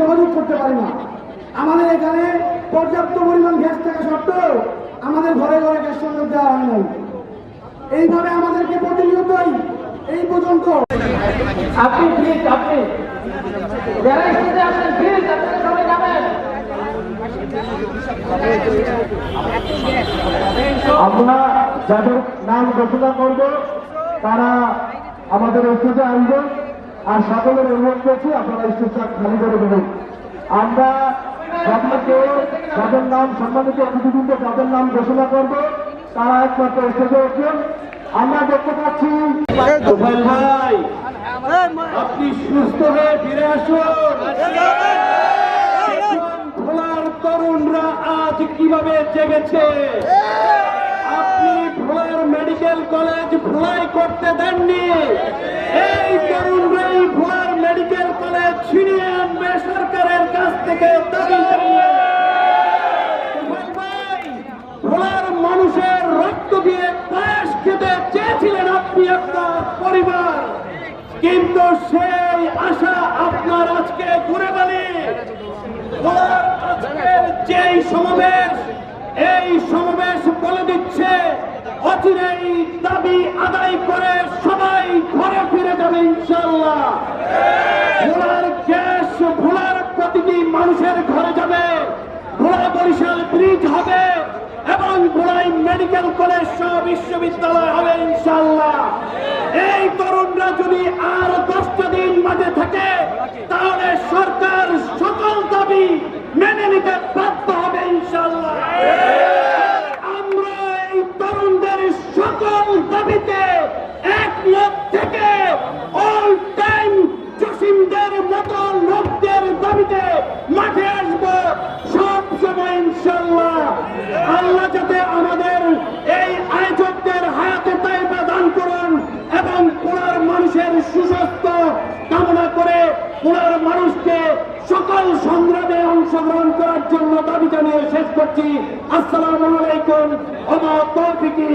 যোগাযোগ করতে পারি না। আমাদের এখানে পর্যাপ্ত পরিমাণ গ্যাস থাকা সত্ত্বেও আমাদের ঘরে ঘরে গ্যাস সংযোগ দেওয়া হয় নাই। এইভাবে আমাদেরকে প্রতিনিয়তই এই পর্যন্ত আপনি প্লিজ আপনি। যারা স্টেজে আছেন প্লিজ আপনারা সবাই নামেন আমরা যাদের নাম ঘোষণা করব তারা আমাদের স্টেজে আসবেন আর সকলের অনুরোধ করছি, আপনারা স্টেজটা খালি করে দেবেন। আমরা আপনাকে যাদের নাম সম্মানিত অতিথিবৃন্দ, যাদের নাম ঘোষণা করব, তারা একমাত্র স্টেজে উঠবেন আমরা দেখতে পাচ্ছি আপনি সুস্থ হয়ে ফিরে আসুন। তরুণরা আজ কীভাবে জেগেছে? মেডিকেল কলেজ ভোলাই করতে দেননি। এই তরুণরাই ভোলার মেডিকেল কলেজ ছিনিয়ে আনবে সরকারের কাছ থেকে দাবি মানুষের রক্ত দিয়ে পায়েস খেতে চেয়েছিলেন আপনি আপনার পরিবার। কিন্তু সেই আশা আপনার আজকে ঘুরে আজকের যেই সমাবেশ, এই সমাবেশ বলে অচিরেই দাবি আদায় করে সবাই ঘরে ফিরে যাবে ইনশাল্লাহ ভোলার গ্যাস, ভোলার প্রতিটি মানুষের ঘরে যাবে, ভোলা বরিশাল ব্রিজ হবে এবং ভোলাই মেডিকেল কলেজ সহ বিশ্ববিদ্যালয় হবে ইনশাল্লাহ এই তরুণরা যদি আর দশটা দিন মাঝে থাকে তাহলে সরকার সকল দাবি মেনে নিতে বাধ্য হবে ইনশাল্লাহ আমরা এই তরুণদের সকল দাবিতে একমত থেকে অল টাইম জসিমদের মতো লোকদের দাবিতে মাঠে আসব সব সময় ইনশাল্লাহ আল্লাহ যাতে আমাদের এই আয়োজকদের হায়াতে তাইবা দান করুন এবং পুরার মানুষের সুস্বাস্থ্য কামনা করে পুরার মানুষকে সকল সংগ্রামে অংশগ্রহণ করার জন্য দাবি জানিয়ে শেষ করছি। আলাইকুম। তৌফিকি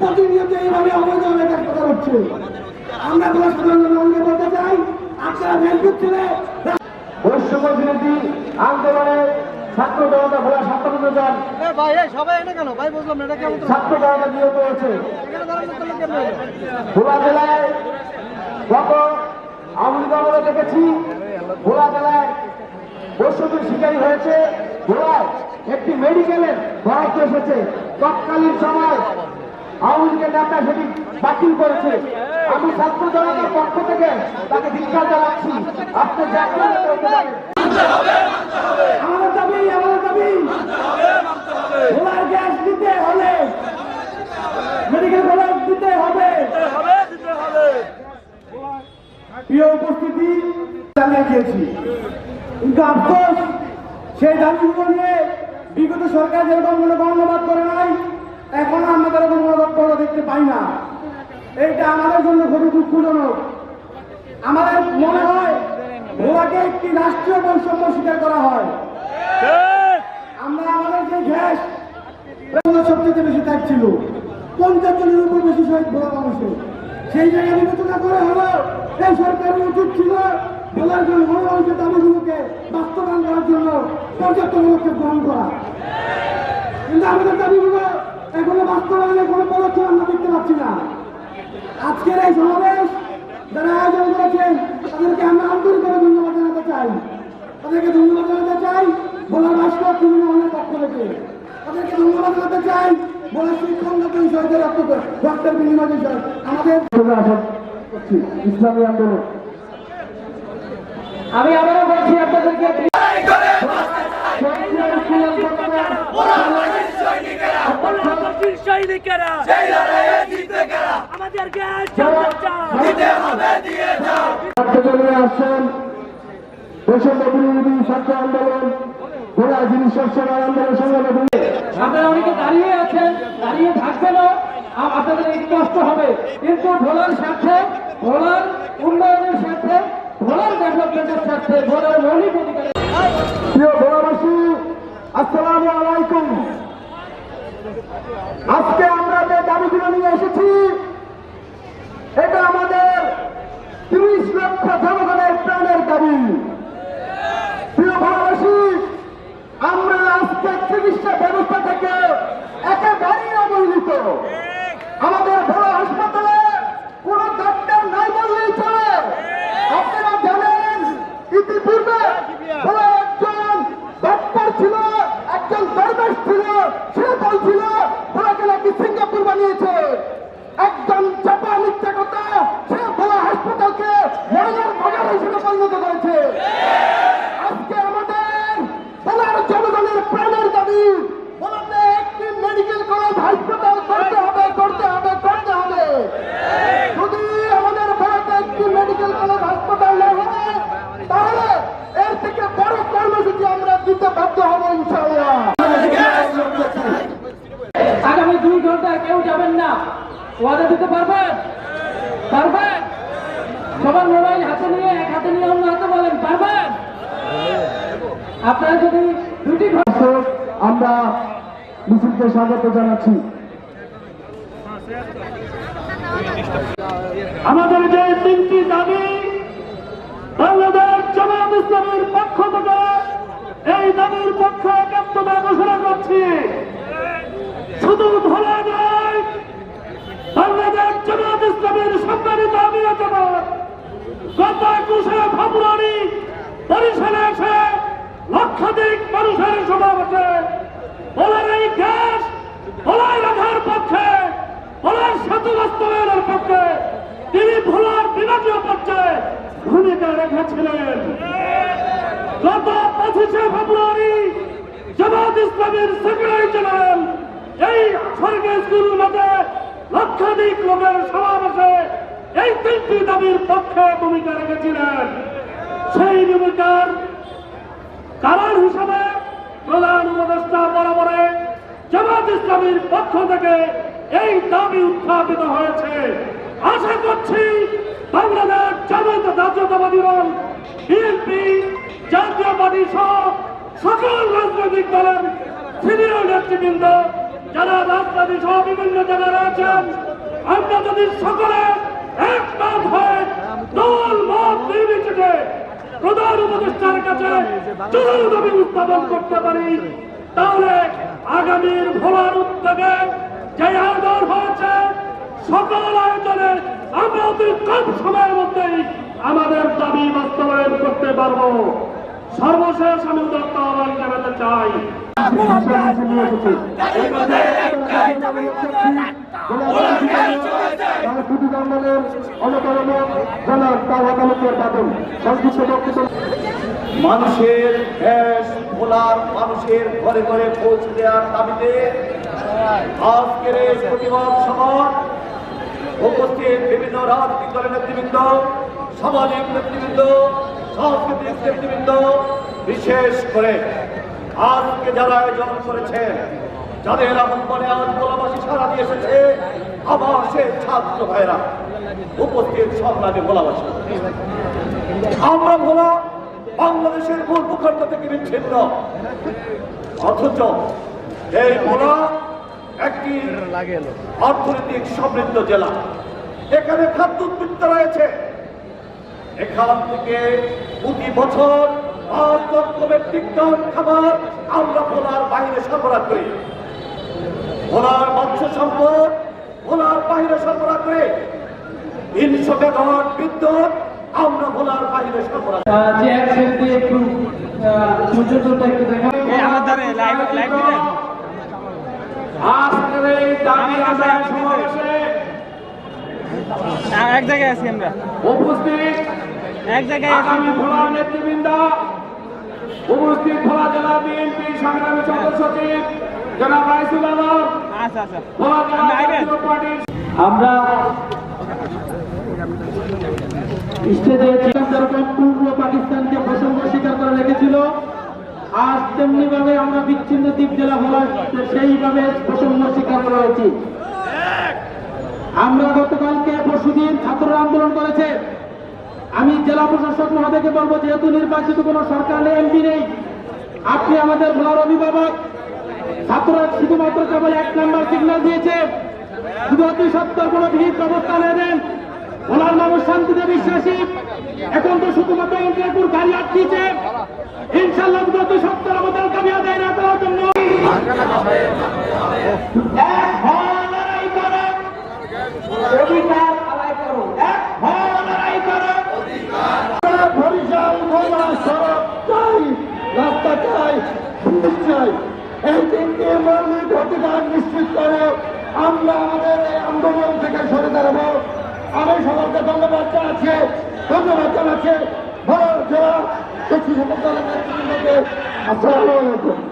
প্রতিনিয়ত এইভাবে আমরা চাই। আপনারা ফেসবুক ছেড়ে বৈষম্য বিরোধী আন্দোলনে ছাত্র জনতা ভোলা ছাত্র জন ভাই সবাই এনে কেন? ভাই বুঝলাম এটা কেমন ছাত্র জনতা নিহত হয়েছে? ভোলা জেলায় গত আওয়ামী লীগ আমলে দেখেছি ভোলা জেলায় বৈষম্যের শিকারী হয়েছে। ভোলায় একটি মেডিকেলের বরাদ্দ এসেছে। তৎকালীন সময় আওয়ামী লীগের নেতা সেটি বাতিল করেছে। আমি ছাত্র জনতার পক্ষ থেকে তাকে ধিক্ষার জানাচ্ছি। আপনি জাতীয় নেতা হতে পারেন। আমাদের দাবি গ্যাস দিতে হলে মেডিকেল কলেজ দিতে হবে। করে নাই, এখনও আমরা তারা কোনো দেখতে পাই না। এইটা আমাদের জন্য খুবই আমাদের মনে হয় ভোলাকে একটি রাষ্ট্রীয় বৈষম্য স্বীকার করা হয়। আমরা আমাদের যে গ্যাস সবচেয়ে বেশি ত্যাগ ছিল। পঞ্চাশ জনের উপর বেশি শহীদ ভোলা মানুষের সেই জায়গায় বিবেচনা করে হলো, এই সরকারের উচিত ছিল ভোলার জন্য ভোলা মানুষের দাবিগুলোকে বাস্তবায়ন করার জন্য পর্যাপ্ত পদক্ষেপ গ্রহণ করা। কিন্তু আমাদের দাবিগুলো এখনও বাস্তবায়নের কোনো পদক্ষেপ আমরা দেখতে পাচ্ছি না। আজকের এই সমাবেশ যারা আয়োজন করেছেন, তাদেরকে আমরা আন্তরিকভাবে ধন্যবাদ জানাতে চাই। তাদেরকে ধন্যবাদ জানাতে চাই। বলার রাষ্ট্র তৃণমূলের পক্ষ থেকে তাদেরকে ধন্যবাদ জানাতে চাই। রক্ত রক্তের বিনিময় বিষয় আমাদের ইসলামী আন্দোলন। আমি আবারও বলছি আপনাদেরকে সৈনিকেরা বিরোধী ছাত্র আন্দোলন। ঘোড়া জিনিস সেবার আন্দোলন সংগ্রামে আপনারা অনেকে দাঁড়িয়ে আছেন দাঁড়িয়ে থাকবেনও আ- আপনাদের একটু কষ্ট হবে। কিন্তু ভোলার স্বার্থে ভোলার উন্নয়নের স্বার্থে ভোলার ডেভেলপমেন্টের স্বার্থে ভোলার মৌলিক অধিকারের প্রিয় ভোলাবাসী আসসালামু আলাইকুম। আজকে আমরা যে দাবিগুলো নিয়ে এসেছি এটা আমাদের তিরিশ লক্ষ জনগণের প্রাণের দাবি প্রিয় ভোলাবাসী আমরা আজকে চিকিৎসা ব্যবস্থা থেকে একেবারেই অবহেলিত আমাদের ভোলা হাসপাতালে কোন ডাক্তার নাই বললেই চলে আপনারা জানেন ইতিপূর্বে ভোলা একজন ডাক্তার ছিল একজন দরবেশ ছিল সে বলছিল ভোলাকে নাকি সিঙ্গাপুর বানিয়েছে একজন চাপা মিথ্যা কথা সে ভোলা হাসপাতালকে মহিলার বাজার হিসেবে পরিণত করেছে আজকে আমাদের বলার জনগণের প্রাণের দাবি বলাতে একটি মেডিকেল কলেজ হাসপাতাল করতে হবে করতে হবে করতে হবে যদি আমাদের ভারতে একটি মেডিকেল কলেজ হাসপাতাল না হয় তাহলে এর থেকে বড় কর্মসূচি আমরা দিতে বাধ্য হব ইনশাআল্লাহ আগামী দুই ঘন্টায় কেউ যাবেন না। ওয়াদা দিতে পারবেন? পারবেন? সবার মোবাইল হাতে নিয়ে এক হাতে নিয়ে অন্য হাতে বলেন পারবেন? আপনারা যদি দুটি ঘণ্টা দর্শক, আমরা মিছিলকে স্বাগত জানাচ্ছি। আমাদের যে তিনটি দাবি বাংলাদেশ জামাত ইসলামের পক্ষ থেকে এই দাবির পক্ষে একাত্মতা ঘোষণা করছি। শুধু ভোলা নয় বাংলাদেশ জামাত ইসলামের সম্মানিত আমিও জামাত, গত একুশে ফেব্রুয়ারি বরিশালে এসে লক্ষাধিক মানুষের সমাবেশে বলার এই গ্যাস বলায় রাখার পক্ষে, বলার পক্ষে তিনি ভোলার বিভাগীয় পর্যায়ে ভূমিকা রেখেছিলেন। গত পঁচিশে ফেব্রুয়ারি জামাত ইসলামের সেক্রেটারি জেনারেল এই স্বর্গীয় স্কুল মাঠে লক্ষাধিক লোকের সমাবেশে এই তিনটি দাবির পক্ষে ভূমিকা রেখেছিলেন। সেই ভূমিকার কারণ হিসাবে প্রধান উপদেষ্টা বরাবরে জামাত ইসলামীর পক্ষ থেকে এই দাবি উত্থাপিত হয়েছে। আশা করছি বাংলাদেশ জামাত জাতীয়তাবাদী দল, বিএনপি, জাতীয় পার্টি সহ সকল রাজনৈতিক দলের সিনিয়র নেতৃবৃন্দ যারা রাজনীতি সহ বিভিন্ন জায়গায় রয়েছেন, আমরা যদি সকলে একমত হয়ে দল মত নির্বিশেষে প্রধান উপদেষ্টার কাছে উত্থাপন করতে পারি, তাহলে আগামীর ভোলার উদ্যোগে যে আয়োজন হয়েছে, সকল আয়োজনে আমরা অতি কম সময়ের মধ্যেই আমাদের দাবি বাস্তবায়ন করতে পারব। সর্বশেষ আমি উদাত্ত আহ্বান জানাতে চাই মানুষের দেশ, ভোলার মানুষের ঘরে ঘরে পৌঁছে দেওয়ার দাবিতে আজকের এই প্রতিবাদ সভা উপস্থিত বিভিন্ন রাজনৈতিক দলের নেতৃবৃন্দ, সামাজিক নেতৃবৃন্দ, সাংস্কৃতিক নেতৃবৃন্দ, বিশেষ করে আজকে যারা আয়োজন করেছেন যাদের আহ্বানে আজ ভোলাবাসী সারা দিয়ে এসেছে আমার সে ছাত্র ভাইরা উপস্থিত সংগ্রামী ভোলাবাসী আমরা ভোলা বাংলাদেশের মূল ভূখণ্ড থেকে বিচ্ছিন্ন। অথচ এই ভোলা একটি অর্থনৈতিক সমৃদ্ধ জেলা। এখানে খাদ্য উদ্বৃত্ত রয়েছে। এখান থেকে প্রতি বছর খাবার আমরা ভোলার বাইরে সরবরাহ করি। ভোলার মৎস্য সম্পদ ভোলার বাইরে সরবরাহ করে। তিনশো মেগাওয়াট বিদ্যুৎ আমরা ভোলার বাইরে সরবরাহ করি। চেয়ার একটু সূর্যটা একটু দেখা আজকের এই দাবি আদায় সমাবেশে এক জায়গায় আছি আমরা। উপস্থিত এক জায়গায় আছি। আগামী ভোলা নেতৃবৃন্দ উপস্থিত ভোলা জেলা বিএনপি সংগ্রামী সদস্য সচিব জনাব রাইসুল আলম। আচ্ছা আচ্ছা। ভোলা জেলা পার্টির আমরা স্টেজে পূর্ব পাকিস্তানকে প্রসঙ্গ স্বীকার করে রেখেছিল। আজ তেমনি ভাবে আমরা বিচ্ছিন্ন দ্বীপ জেলা হওয়ার সেইভাবে প্রসঙ্গ স্বীকার করা উচিত আমরা গতকালকে পরশুদিন ছাত্ররা আন্দোলন করেছে। আমি জেলা প্রশাসক মহোদয়কে বলব, যেহেতু নির্বাচিত কোনো সরকার এমপি নেই, আপনি আমাদের ভোলার অভিভাবক ছাত্ররা শুধুমাত্র কেবল এক নাম্বার সিগন্যাল দিয়েছে যদি অতি সত্তর কোনো বিহিত ব্যবস্থা নেবেন ভোলার মানুষ শান্তিতে বিশ্বাসী, এখন তো শুধুমাত্র ইন্টারপুর গাড়ি আটকিয়েছে। ইনশাল্লাহ অতি সত্তর আমাদের দাবি আদায় না করার জন্য এক হওয়া লড়াই করো বরিশাল গোলা সড়ক চাই চাই এই তিনটি মৌলিক অধিকার নিশ্চিত করে আমরা আমাদের আন্দোলন থেকে সরে দাঁড়াবো। আমি সকলকে ধন্যবাদ জানাচ্ছি ধন্যবাদ জানাচ্ছি। ভারত জেলা শক্তি আসসালামু আলাইকুম।